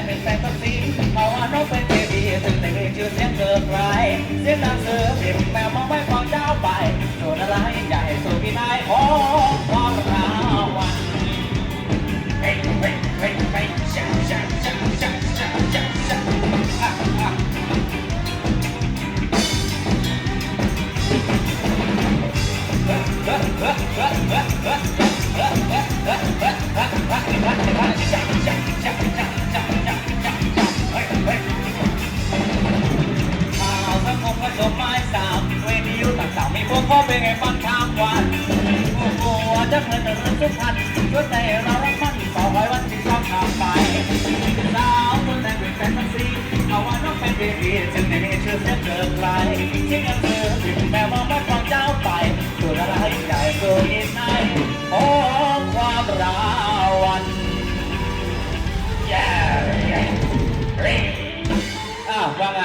งเป็นแฟนตัซีเขาว่าน้องเป็นเบบีถึงแต่มีชื่อเสียงเกินใครเสียงดังเสือพิมพ์แมวมองไม่ฟังเจ้าไปส่วนอะไรใหญ่ส่วนพี่นายของความราวันเฮ้ยเฮ้ยเฮ้ยเฮ้ยชาชาชาชาชาชาชาอะอะข่ พวกพ่อเป็นไงฟังทางวันโอ้โหจะเงินเงินทุกพันช่วยใจเรารักมันต่อไว้วันที่ชอบทางไปสาวคนแต่งเป็นแฟนตาซีเอาว่าน้องเป็นเบบีจึงไม่มีชื่อเสียเกินใครที่ยังเธอถึงแม้ว่าไม่ฟังเจ้าไปตัวอะไรใหญ่ตัวนิดไหนโอ้ความราวัน yeah yeah อ้าวว่าไง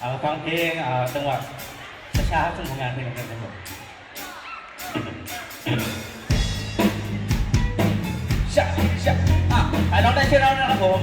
เอาฟังเพลงอ่าจังหวะ ช้าๆซึ่งผลงานเพลงกันทั้งหมดชะชะอะไอ้น้องได้ชื่อแล้วนะครับผม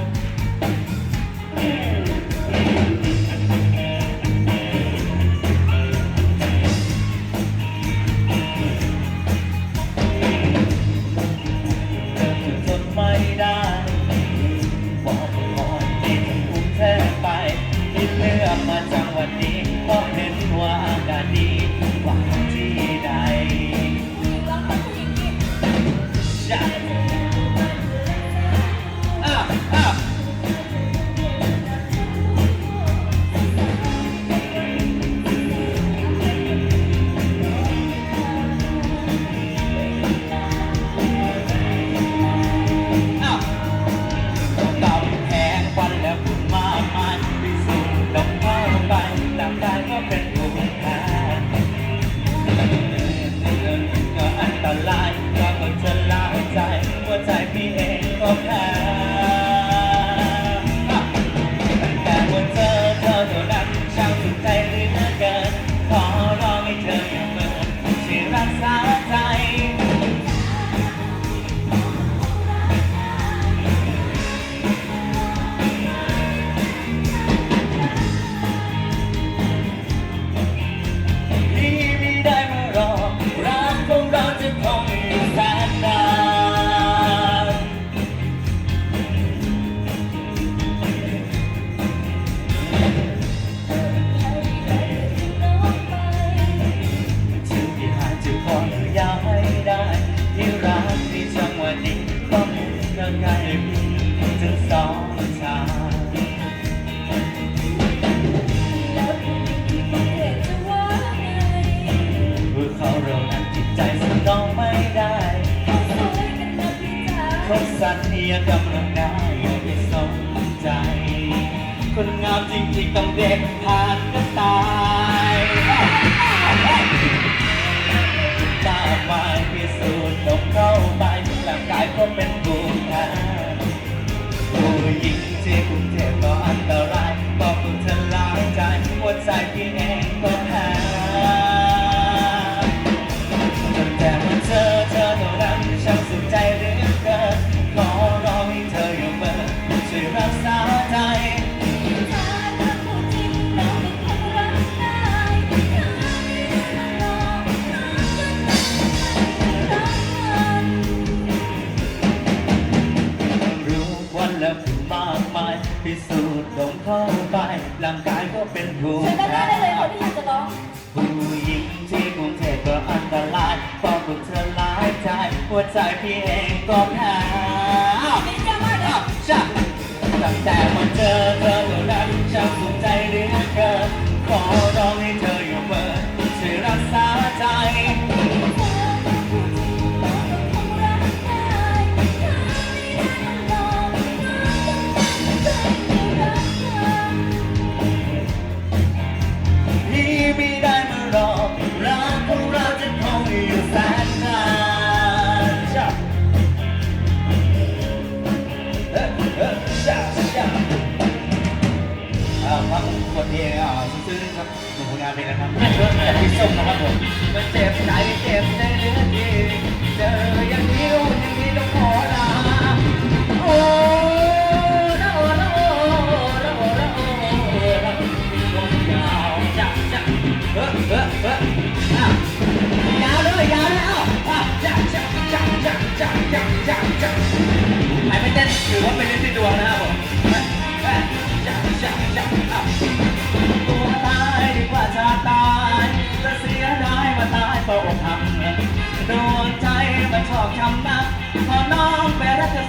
สัตว์เนียกำลังได้ไม่สนใจ คนงามจริงๆต้องเด็กผ่านก็ตายตาไม้พิสูจน์ต้องเข้าไปร่างกายก็เป็นภูมิแพ้ผู้หญิงที่กรุงเทพ แต่มาเจอ เลงนะครับจากพี่ส้มนะครับผมมันเจ็บใจเจ็บในเนื้อที่เจออย่างนี้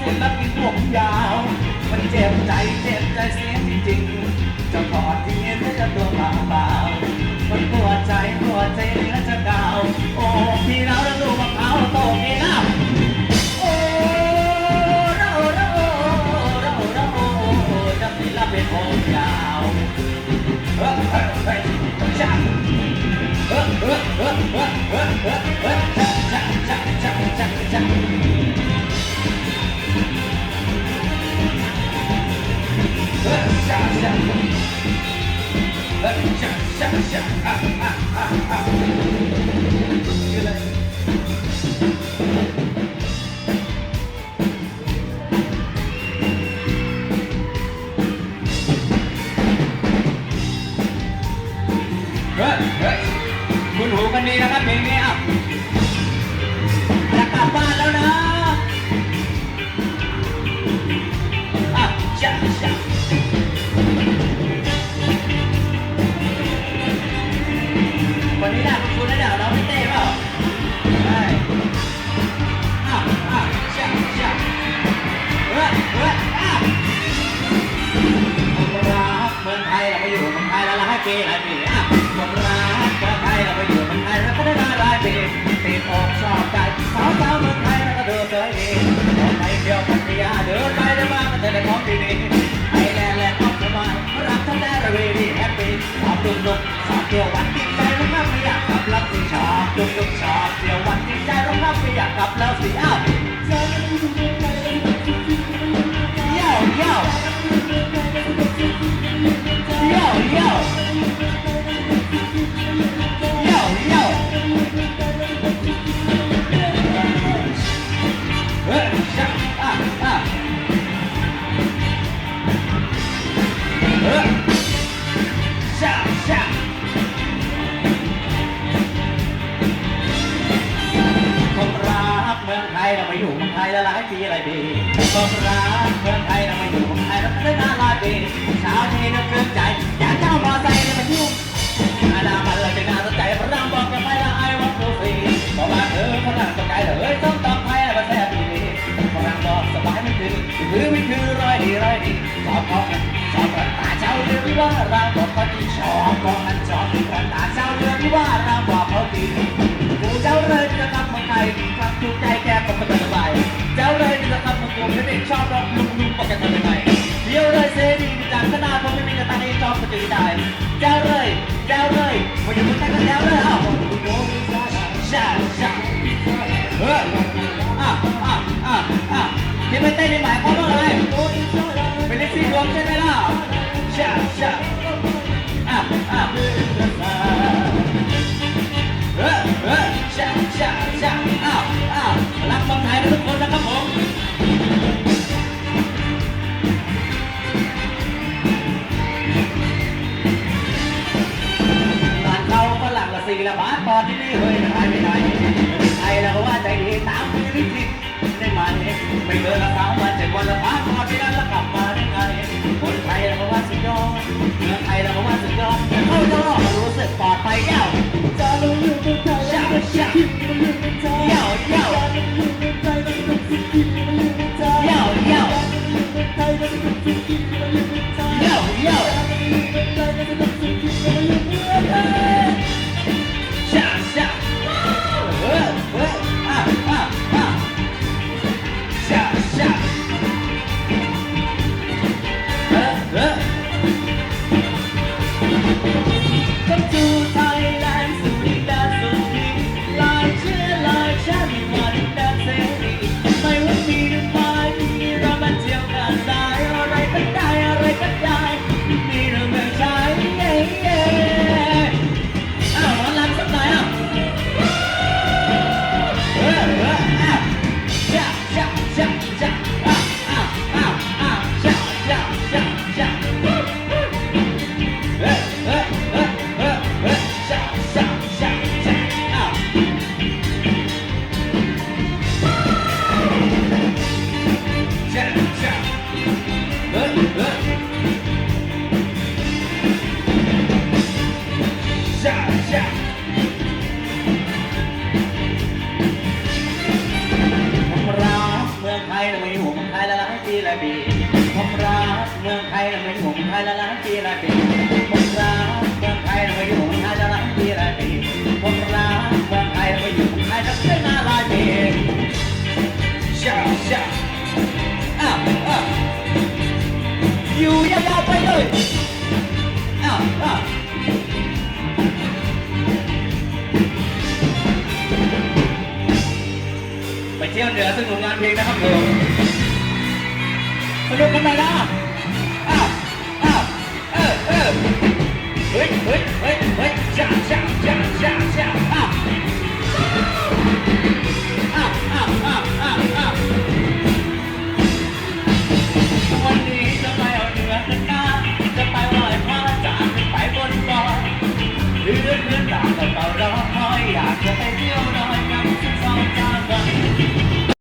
ศิลปินผมยาว มันเจ็บใจเจ็บใจเสียจริงๆจะขอที่เพื่อจะตัวเปล่าเปล่าๆมันปวดใจปวดใจเหลือจะกาว โอ้พี่เราแล้วดูมะพร้าวโตพี่น้ ปีหลายปีละปีอะผมรักก็ไทยเราไปอยู่เมืองไทยแล้วก็ได้มาหลายปีติดอกชอบใจสาวสาวเมืองไทยแล้วก็เดินเลยดีออกไปเที่ยวพัทยาเดินไปเดินมาก็เจอแต่ของดีๆไอแลนด์แลนด์อองสบายรักทั้งแดนระเวดีแฮปปี้ชอบดุ๊กดุ๊กชอบเที่ยววันติดใจร้องไม่อยากกลับรับที่ชอบดุ๊กดุ๊ก คือไม่คือร้อยดีร้อยดีชอบของกันชอบกันตาเจ้าเรื่องว่าเราบอกเขาดีชอบของกันชอบกันตาเจ้าเรื่องว่าเราบอกเขาดีกูเจ้าเลยจะทำเมืองไทยฟังถูกใจแกก็ไม่สบายเจ้าเลยจะทำเมืองกรุงฉันเองชอบร้องลุงลุงบอกแกทำยังไงเที่ยวเลยเสรีจากขนาดผมไม่มีกระตังเองชอบก็จะได้เจ้าเลยเจ้าเลยมาอยู่เมืองไทยก็เจ้าเลยอ้าวชาชาเฮ้ยอะอะอะอะที่ไม่เต้นนี่หมายวามว่าอะไร ที่ดวงใช่ไหมล่ะชาชาอะอะเฮ้ยเฮ้ยช่าชาชาอ้าวอ้าวรักเมืองไทยนะทุกคนนะครับผมบ้านเขาฝรั่งละสี่ละบาทปอนที่นี่เฮ้ยหายไปไหนไทยเราก็ว่าใจดีตามมือลิขิตได้มาเนี่ยไม่เกินละสามวันเจ็ดวันละพัน ยอดเมืองไทยเราว่าสุดยอดเข้าดอดรู้สึกปลอดภัยแก้วจะลงอยู่เมืองไทยแล้วก็คิดถึงมาอยู่เมืองไทยเย้าเย้าจะลงอยู่เมืองไทยแล้วก็คิดถึงมาอยู่เมืองไทยเย้าเย้าจะลงอยู่เมืองไทยแล้วก็คิดถึงมาอยู่เมืองไทย สนุกงานเพลงนะครับผมสนุกกันไหมล่ะอ้าวอ้าวเออเออเฮ้ยเฮ้ยเฮ้ยเฮ้ยจ้าจ้าจ้า